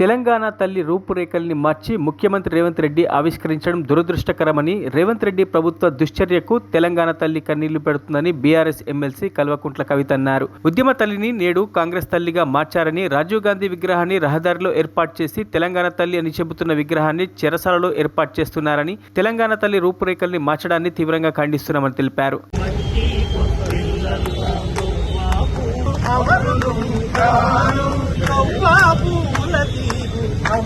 తెలంగాణ తల్లి రూపురేఖల్ని మార్చి ముఖ్యమంత్రి రేవంత్ రెడ్డి ఆవిష్కరించడం దురదృష్టకరమని రేవంత్ రెడ్డి ప్రభుత్వ దుశ్చర్యకు తెలంగాణ తల్లి కన్నీళ్ళు పెడుతుందని బీఆర్ఎస్ ఎమ్మెల్సీ కల్వకుంట్ల కవిత అన్నారు. ఉద్యమ తల్లిని నేడు కాంగ్రెస్ తల్లిగా మార్చారని రాజీవ్ గాంధీ విగ్రహాన్ని రహదారిలో ఏర్పాటు చేసి తెలంగాణ తల్లి అని చెబుతున్న విగ్రహాన్ని చెరసాలలో ఏర్పాటు చేస్తున్నారని తెలంగాణ తల్లి రూపురేఖల్ని మార్చడాన్ని తీవ్రంగా ఖండిస్తున్నామని తెలిపారు.